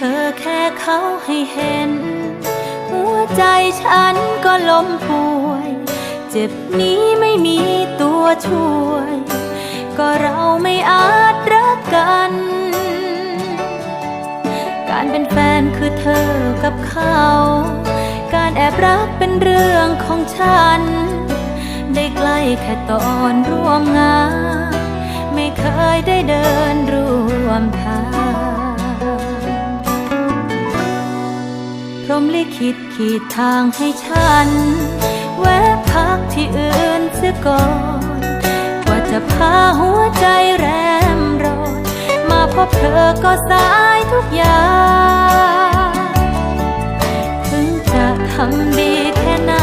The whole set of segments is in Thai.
เขาให้เห็น หัวใจฉันก็ล้มป่วย เจ็บนี้ไม่มีตัวช่วย ก็เราไม่อาจรักกัน การเป็นแฟนคือเธอกับเขา การแอบรักเป็นเรื่องของฉัน ได้ใกล้แค่ตอนร่วมงาน ไม่เคยได้เดินร่วมทาง มลิขิตขีดทางให้ฉัน แวะพักที่อื่นเสียก่อน กว่าจะพาหัวใจแรมร้อน มาพบเธอก็สายทุกอย่าง ถึงจะทำดีแค่ไหน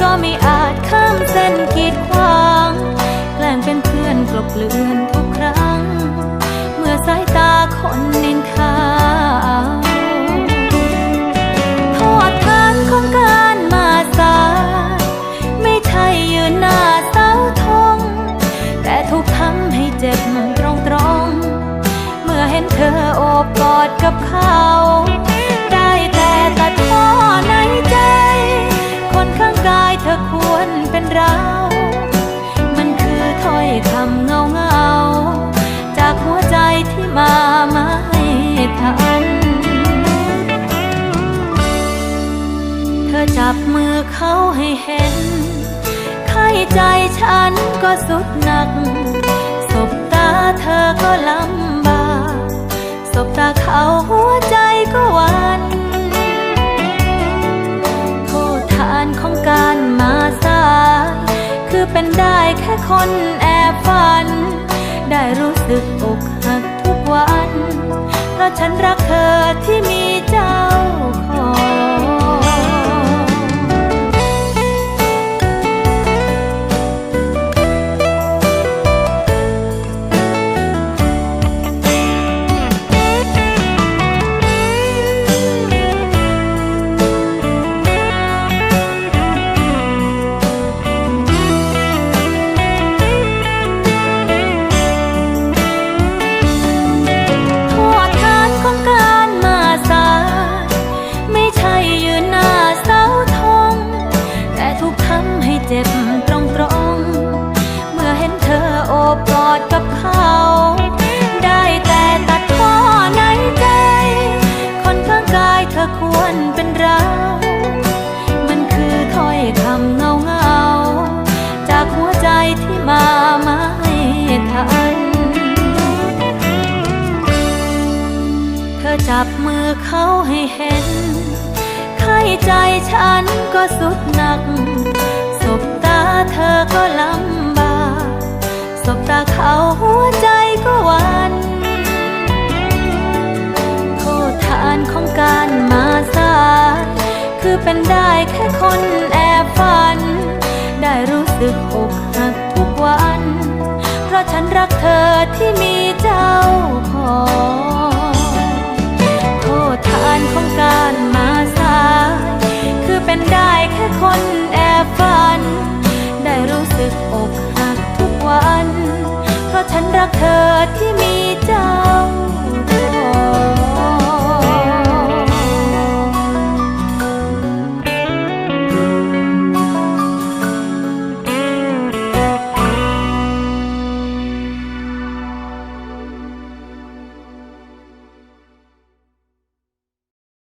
ก็ไม่อาจข้ามเส้นกีดขวาง แกล้งเป็นเพื่อนกลบเลือน แต่ถูกทำให้เจ็บตรงตรงเมื่อเห็นเธอโอบกอดกับเขา ได้แต่ตัดพ้อในใจ คนข้างกายเธอควรเป็นเรา มันคือถ้อยคำเงาเงาจากหัวใจที่มาไม่ทันเธอจับมือเขาให้เห็น ใจฉันก็สุดหนัก สบตาเธอก็ลำบาก สบตาเขาหัวใจก็หวันโทษทานของการมาสาย คือเป็นได้แค่คนแอบฝัน ได้รู้สึกอกหักทุกวัน เพราะฉันรักเธอที่มี จับมือเขาให้เห็น ไข้ใจฉันก็สุดหนัก สบตาเธอก็ลำบาก สบตาเขาหัวใจก็วันโทษทานของการมาสายคือเป็นได้แค่คนแอบฝัน ได้รู้สึกอกหักทุกวัน เพราะฉันรักเธอที่มีเจ้าของ เธอที่มี